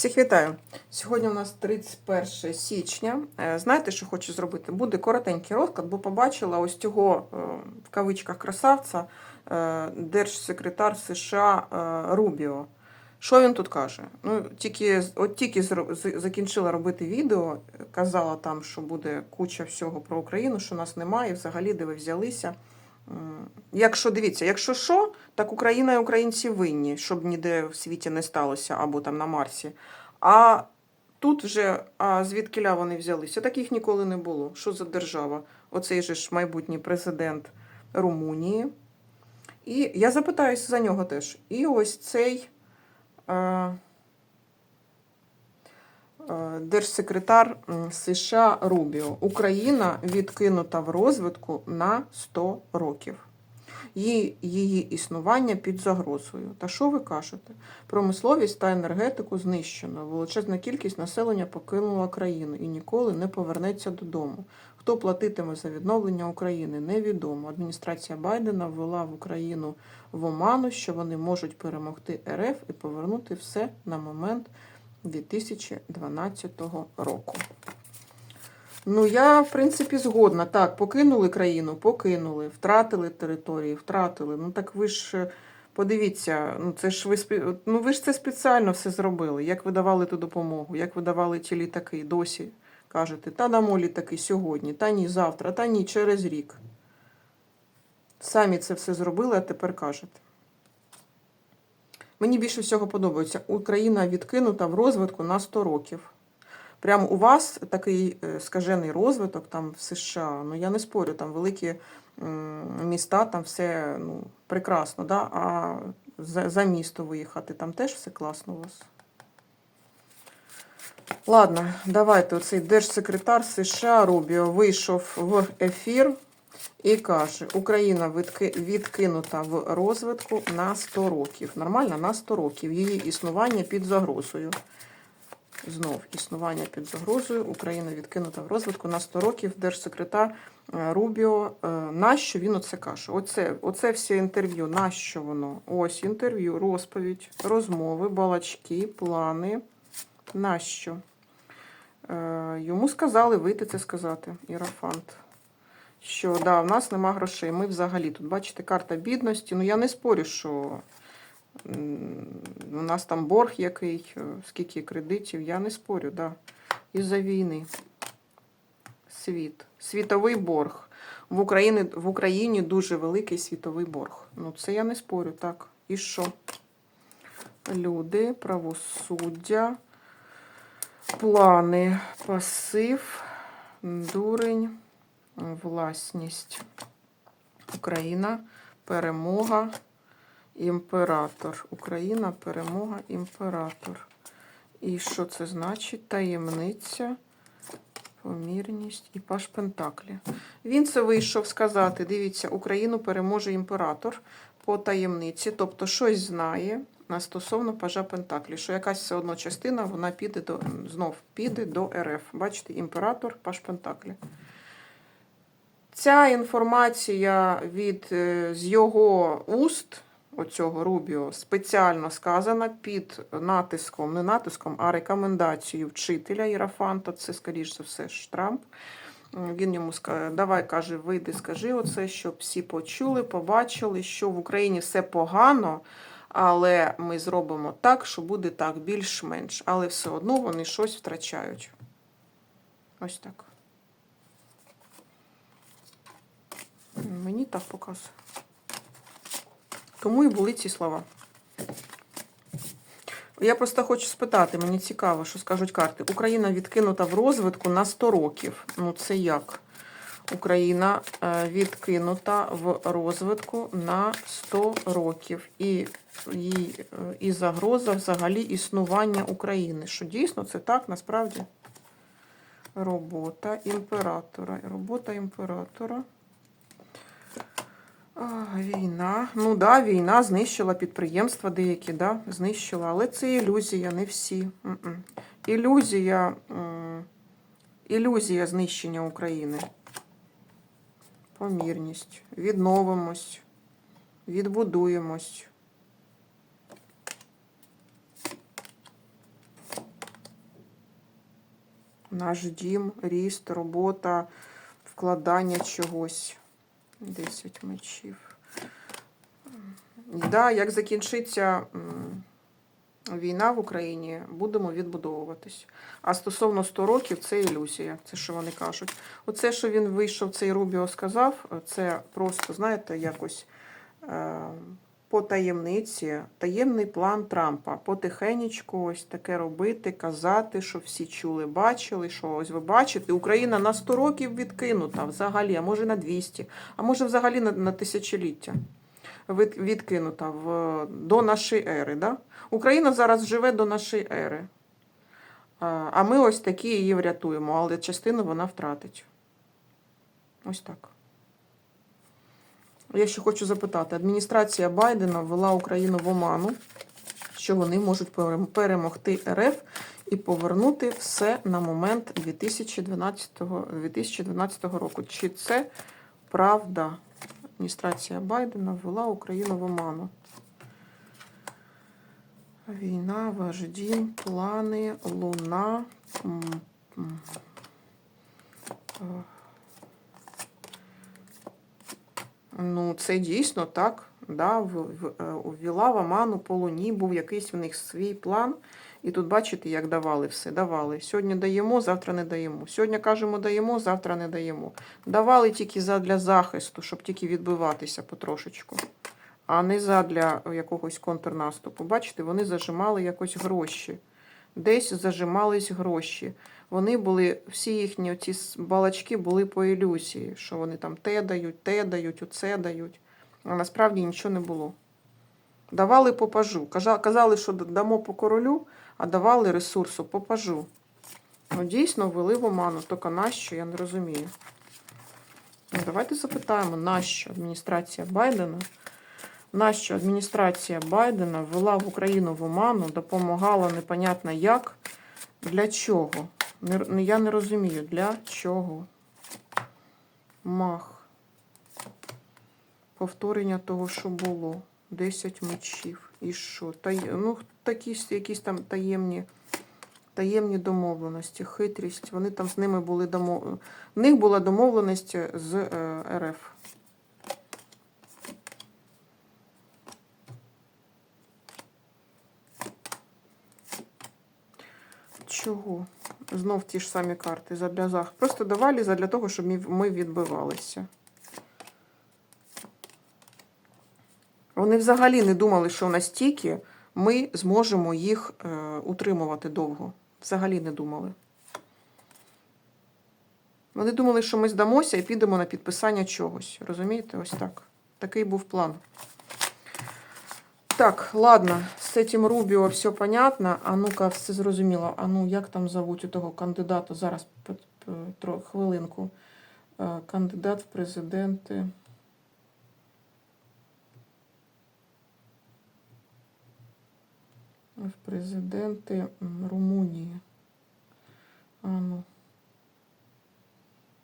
Всіх вітаю. Сьогодні у нас 31 січня. Е, Знаєте, що хочу зробити? Буде коротенький розклад, бо побачила ось цього е, в кавичках красавця е, держсекретар США Рубіо. Що він тут каже? Ну, тільки, от тільки закінчила робити відео, казала там, що буде куча всього про Україну, що нас немає, взагалі, де ви взялися. Якщо дивіться, якщо що, так Україна і українці винні, щоб ніде в світі не сталося, або там на Марсі. А тут вже, а звідкиля вони взялися? Таких ніколи не було. Що за держава? Оцей же ж майбутній президент Румунії. І я запитаюся за нього теж. І ось цей е, держсекретар США Рубіо. Україна відкинута в розвитку на 100 років. Її, її існування під загрозою. Та що ви кажете? Промисловість та енергетику знищено. Величезна кількість населення покинула країну і ніколи не повернеться додому. Хто платитиме за відновлення України, невідомо. Адміністрація Байдена ввела в Україну в оману, що вони можуть перемогти РФ і повернути все на момент 2012 року. Ну, я, в принципі, згодна. Так, покинули країну, покинули, втратили території, втратили. Ну так ви ж е, подивіться, ну це ж ви ну ви ж це спеціально все зробили. Як ви давали ту допомогу, як ви давали ті літаки, досі кажете, та дамо літаки сьогодні, та ні завтра, та ні через рік. Самі це все зробили, а тепер кажете. Мені більше всього подобається. Україна відкинута в розвитку на 100 років. Прямо у вас такий е, скажений розвиток там в США. Ну я не спорю, там великі міста, там все ну, прекрасно, да? а за, за місто виїхати, там теж все класно у вас. Ладно, давайте оцей держсекретар США Рубіо вийшов в ефір і каже: Україна відкинута в розвитку на 100 років. Нормально, на 100 років. Її існування під загрозою. Знов існування під загрозою. Україна відкинута в розвитку на 100 років. Держсекретар е, Рубіо. Е, Нащо він оце каже? Оце, оце все інтерв'ю. Нащо воно? Ось інтерв'ю, розповідь, розмови, балачки, плани. Нащо? Е, Йому сказали вийти це сказати, Ірафант. Що да, в нас нема грошей. Ми взагалі тут, бачите, карта бідності. Ну я не спорю, що у нас там борг який, е, скільки кредитів, я не спорю, да. Із-за війни. Світ. Світовий борг. В Україні, в Україні дуже великий світовий борг. Ну, це я не спорю, так. І що? Люди, правосуддя, плани, пасив, дурень, власність. Україна, перемога, імператор. Україна, перемога, імператор. І що це значить? Таємниця, помірність і паш Пентаклі. Він це вийшов сказати: дивіться, Україну переможе імператор по таємниці, тобто щось знає на стосовно пажа Пентаклі, що якась все одно частина вона піде до знов піде до РФ. Бачите, імператор, паш Пентаклі. Ця інформація від е, з його уст, оцього Рубіо, спеціально сказана під натиском, не натиском, а рекомендацією вчителя Ірафанта. Це, скоріш за все, ж Трамп. Він йому сказав, давай каже, вийди, скажи оце, щоб всі почули, побачили, що в Україні все погано, але ми зробимо так, що буде так, більш-менш. Але все одно вони щось втрачають. Ось так. Мені так показує. Тому і були ці слова. Я просто хочу спитати, мені цікаво, що скажуть карти. Україна відкинута в розвитку на 100 років. Ну, це як? Україна е, відкинута в розвитку на 100 років. І, і, і загроза взагалі існування України. Що дійсно це так насправді? Робота імператора. Робота імператора. Війна. Ну да, війна знищила підприємства деякі, да, знищила, але це ілюзія, не всі. Ілюзія, ілюзія знищення України. Помірність. Відновимось, відбудуємось. Наш дім, ріст, робота, вкладання чогось. 10 мечів. Да, як закінчиться війна в Україні, будемо відбудовуватись. А стосовно 100 років, це ілюзія, це що вони кажуть. Оце, що він вийшов, цей Рубіо сказав, це просто, знаєте, якось е, по таємниці, таємний план Трампа. Потихенечку ось таке робити, казати, щоб всі чули, бачили, що ось ви бачите, Україна на 100 років відкинута взагалі, а може на 200, а може взагалі на, на тисячоліття відкинута в, до нашої ери. Да? Україна зараз живе до нашої ери. А ми ось такі її врятуємо, але частину вона втратить. Ось так. Я ще хочу запитати: адміністрація Байдена ввела Україну в оману, що вони можуть перемогти РФ і повернути все на момент 2012, 2012 року. Чи це правда? Адміністрація Байдена ввела Україну в оману. Війна, ваш дім, плани, луна. Ну, це дійсно так. Да, е, ввела в оману по луні, був якийсь в них свій план. І тут бачите, як давали все. Давали. Сьогодні даємо, завтра не даємо. Сьогодні кажемо даємо, завтра не даємо. Давали тільки за- для захисту, щоб тільки відбиватися потрошечку, а не задля якогось контрнаступу. Бачите, вони зажимали якось гроші. Десь зажимались гроші. Вони були, всі їхні ці балачки були по ілюзії, що вони там те дають, те дають, оце дають. А насправді нічого не було. Давали по пажу. Казали, що дамо по королю, а давали ресурсу по пажу. Ну, дійсно, ввели в оману. Тільки нащо, я не розумію. Ну, давайте запитаємо, нащо адміністрація Байдена, нащо адміністрація Байдена ввела в Україну в оману, допомагала непонятно як, для чого? Я не розумію, для чого. Мах. Повторення того, що було. 10 мечів. І що? Та, ну, такі якісь там таємні, таємні домовленості, хитрість. Вони там з ними були домов... В них була домовленість з е, РФ. Чого? Знов ті ж самі карти задля зах. Просто давали задля того, щоб ми відбивалися. Вони взагалі не думали, що настільки ми зможемо їх е, утримувати довго. Взагалі не думали. Вони думали, що ми здамося і підемо на підписання чогось. Розумієте? Ось так. Такий був план. Так, ладно, з цим Рубіо все понятно. А ну-ка, все зрозуміло. А ну, як там зовуть у того кандидата? Зараз хвилинку. Е, Кандидат в президенти. В президенти Румунії. А ну.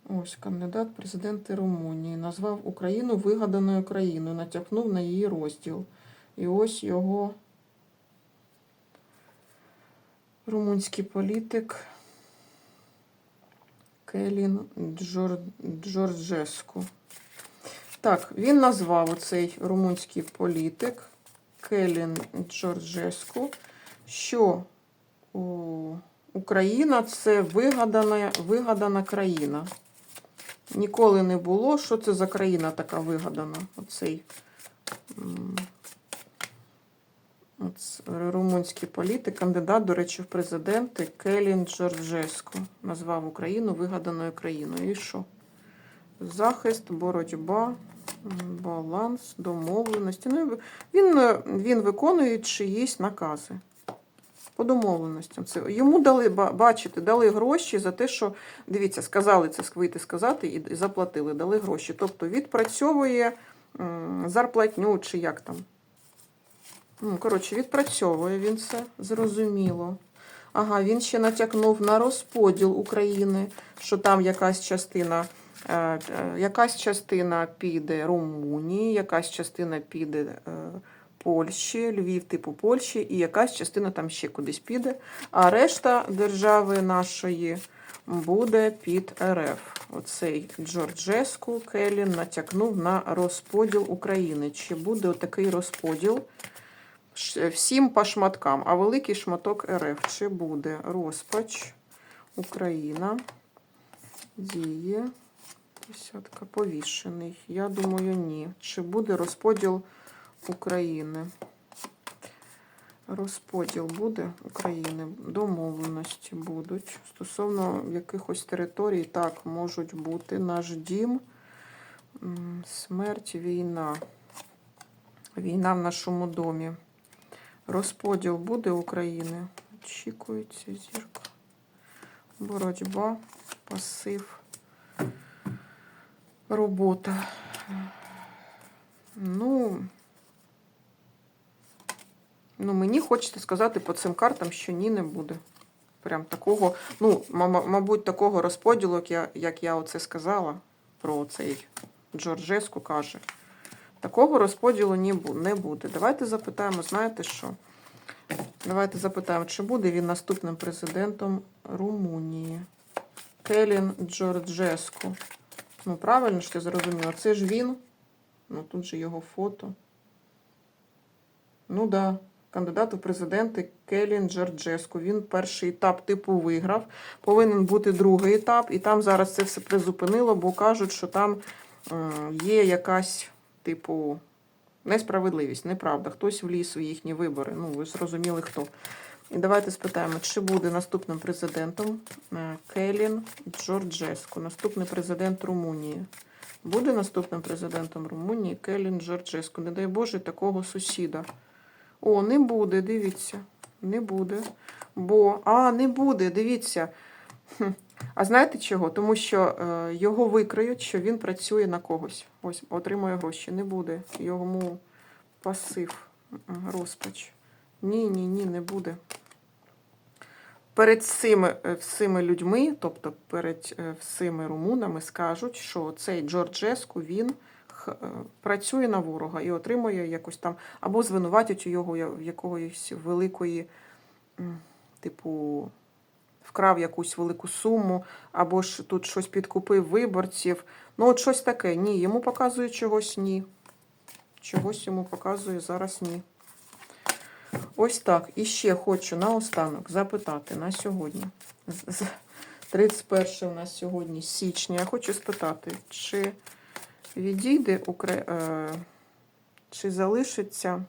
Ось кандидат президенти Румунії. Назвав Україну вигаданою країною, натякнув на її розділ. І ось його румунський політик Келін Джор... Джорджеску. Так, він назвав оцей румунський політик Келін Джорджеску, що Україна це вигадана, вигадана країна. Ніколи не було. Що це за країна така вигадана? Оцей оц- румунський політик, кандидат, до речі, в президенти Келін Джорджеску. Назвав Україну вигаданою країною. І що? Захист, боротьба, баланс, домовленості. Ну, він, е, він виконує чиїсь накази. По домовленостям. Це йому дали ба- бачите, дали гроші за те, що дивіться, сказали це вийти сказати і заплатили, дали гроші. Тобто відпрацьовує зарплатню чи як там. Коротше, відпрацьовує він це, зрозуміло. Ага, він ще натякнув на розподіл України, що там якась частина, е, е, якась частина піде Румунії, якась частина піде е, Польщі, Львів, типу Польщі, і якась частина там ще кудись піде. А решта держави нашої буде під РФ. Оцей Джорджеску Келін натякнув на розподіл України. Чи буде отакий розподіл всім по шматкам, а великий шматок РФ? Чи буде розпач Україна? Діє. Десятка повішений. Я думаю, ні. Чи буде розподіл України? Розподіл буде України, домовленості будуть. Стосовно якихось територій, так, можуть бути наш дім, смерть, війна. Війна в нашому домі. Розподіл буде України. Очікується зірка. Боротьба, пасив, робота. Ну. Ну, мені хочеться сказати по цим картам, що ні, не буде. Прям такого, ну, ма- мабуть, такого розподілу, як я, як я оце сказала про цей Джорджеску каже. Такого розподілу не буде. Давайте запитаємо, знаєте що? Давайте запитаємо, чи буде він наступним президентом Румунії. Келін Джорджеску. Ну, правильно ж ти зрозуміла? Це ж він. Ну, тут же його фото. Ну да, кандидат у президенти Келін Джорджеску. Він перший етап типу виграв. Повинен бути другий етап, і там зараз це все призупинило, бо кажуть, що там м, є якась, типу, несправедливість, неправда. Хтось вліз у їхні вибори. Ну, ви зрозуміли хто. І давайте спитаємо, чи буде наступним президентом е, Келін Джорджеску, наступний президент Румунії. Буде наступним президентом Румунії Келін Джорджеску. Не дай Боже, такого сусіда. О, не буде, дивіться. Не буде. Бо, а, не буде, дивіться. А знаєте чого? Тому що е, його викриють, що він працює на когось. Ось, отримує гроші. Не буде. Йому пасив, розпач. Ні, ні, ні, не буде. Перед всіми, е, всіми людьми, тобто перед е, всіми румунами, скажуть, що цей Джорджеску він працює на ворога і отримує якось там, або звинуватять у його в якоїсь великої, типу, вкрав якусь велику суму, або ж тут щось підкупив виборців. Ну, от щось таке. Ні, йому показує чогось ні. Чогось йому показує зараз ні. Ось так. І ще хочу наостанок запитати на сьогодні. З- з- 31 у нас сьогодні січня. Я хочу спитати, чи відійде Укра... е, чи залишиться.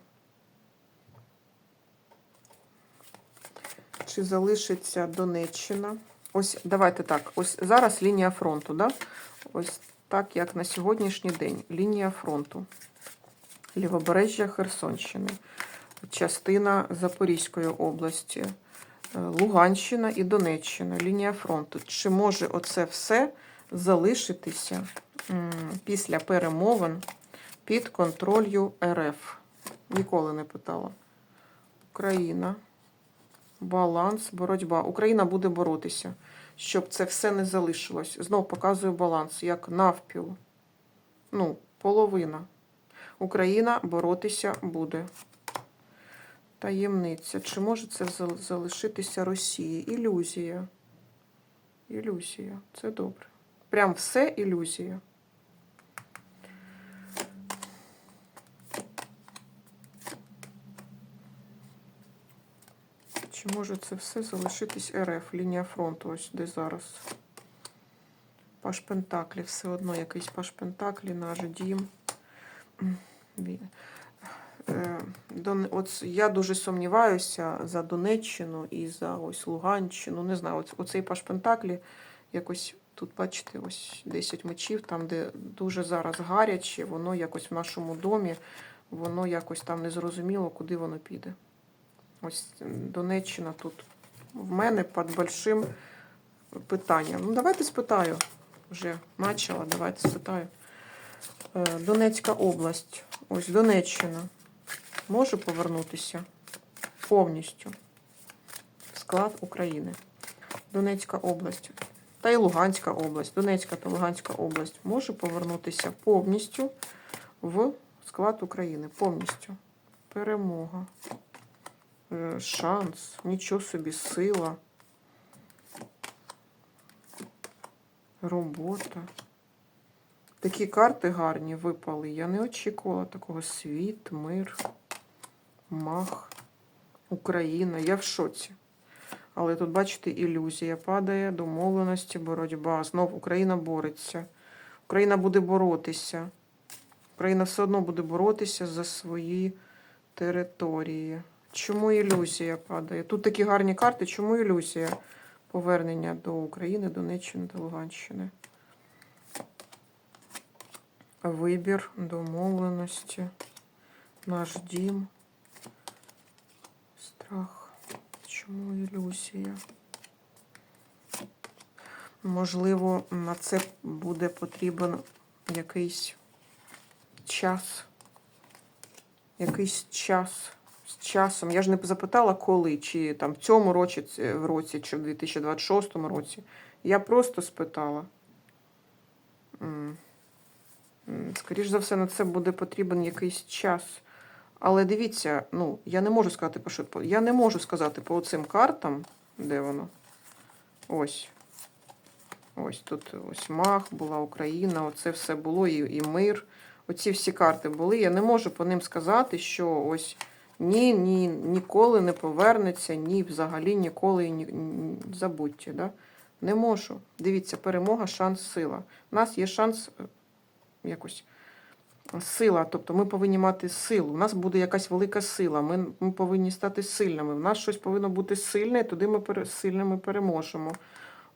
Чи залишиться Донеччина? Ось давайте так. Ось зараз лінія фронту, да? Ось так, як на сьогоднішній день. Лінія фронту. Лівобережжя Херсонщини, частина Запорізької області, е, Луганщина і Донеччина, лінія фронту. Чи може оце все залишитися після перемовин під контролью РФ? Ніколи не питала. Україна. Баланс, боротьба. Україна буде боротися, щоб це все не залишилось. Знов показую баланс, як навпіл. Ну, половина. Україна боротися буде. Таємниця. Чи може це залишитися Росії? Ілюзія. Ілюзія. Це добре. Прям все ілюзія. Чи може це все залишитись РФ? Лінія фронту, ось де зараз. Паш Пентаклі, все одно якийсь Паш Пентаклі, наш дім. Е, От я дуже сумніваюся за Донеччину і за ось Луганщину. Не знаю, оц- оцей Паш Пентаклі якось тут, бачите, ось 10 мечів, там, де дуже зараз гаряче, воно якось в нашому домі, воно якось там незрозуміло, куди воно піде. Ось Донеччина тут в мене під большим питанням. Ну, давайте спитаю. Вже почала, давайте спитаю. Е, Донецька область. Ось Донеччина. Може повернутися повністю в склад України. Донецька область. Та й Луганська область. Донецька та Луганська область може повернутися повністю в склад України. Повністю. Перемога. Е, Шанс. Нічого собі, сила. робота. Такі карти гарні випали. Я не очікувала такого. Світ, мир, мах, Україна. Я в шоці. Але тут, бачите, ілюзія падає, домовленості, боротьба. Знов Україна бореться. Україна буде боротися. Україна все одно буде боротися за свої території. Чому ілюзія падає? Тут такі гарні карти. Чому ілюзія? Повернення до України, Донеччини та Луганщини. Вибір, домовленості, наш дім, страх. Чому ілюзія? Можливо, на це буде потрібен якийсь час. Якийсь час. Часом. Я ж не запитала, коли, чи там в цьому році, в році, чи в 2026 році. Я просто спитала. М, за все, на це буде потрібен якийсь час. Але дивіться, ну, я не можу сказати по що. Я не можу сказати по цим картам, де воно. Ось. Ось тут ось мах, була Україна, оце все було, і, і мир. Оці всі карти були. Я не можу по ним сказати, що ось ні, ні, ніколи не повернеться, ні, взагалі ніколи ні, забудьте. Да? Не можу. Дивіться, перемога, шанс, сила. У нас є шанс е, якось сила. Тобто ми повинні мати силу. У нас буде якась велика сила. Ми, ми повинні стати сильними. У нас щось повинно бути сильне, і туди ми пере, сильними переможемо.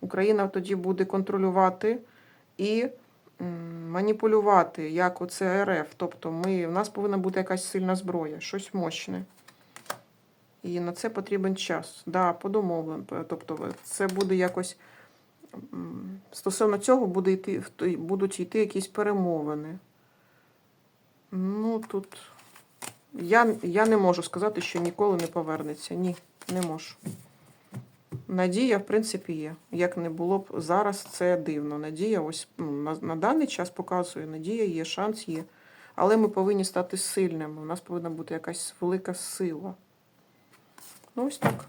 Україна тоді буде контролювати і маніпулювати, як оце РФ. Тобто ми, в нас повинна бути якась сильна зброя, щось мощне. І на це потрібен час. Да, подумовлено. Тобто це буде якось. Стосовно цього буде йти, будуть йти якісь перемовини. Ну, тут я, я не можу сказати, що ніколи не повернеться. Ні, не можу. Надія, в принципі, є. Як не було б зараз, це дивно. Надія, ось ну, на, на даний час показує, надія є, шанс є. Але ми повинні стати сильними. У нас повинна бути якась велика сила. Ну, ось так.